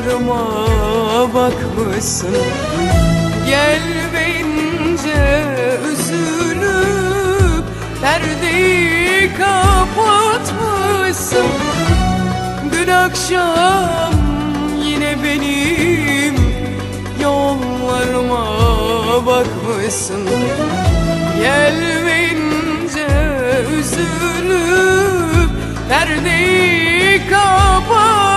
yollarıma bakmışsın. Gelmeyince üzülüp perdeyi kapatmışsın. Dün akşam yine benim yollarıma bakmışsın. Gelmeyince üzülüp perdeyi kapatmışsın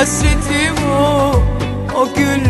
hasretim o O gül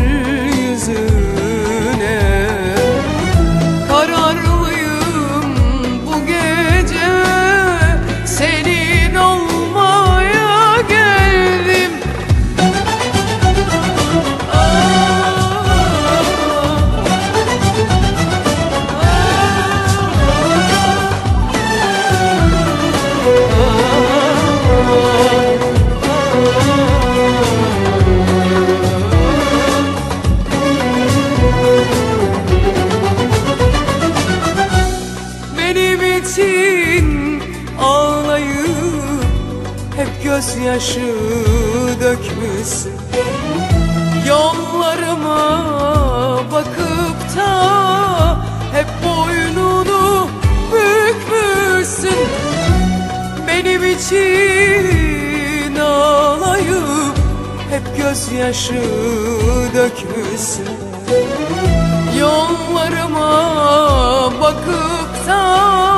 için ağlayıp hep gözyaşı dökmüşsün. Yollarıma bakıp da hep boynunu bükmüşsün. Benim için ağlayıp hep gözyaşı dökmüşsün. Yollarıma bakıp da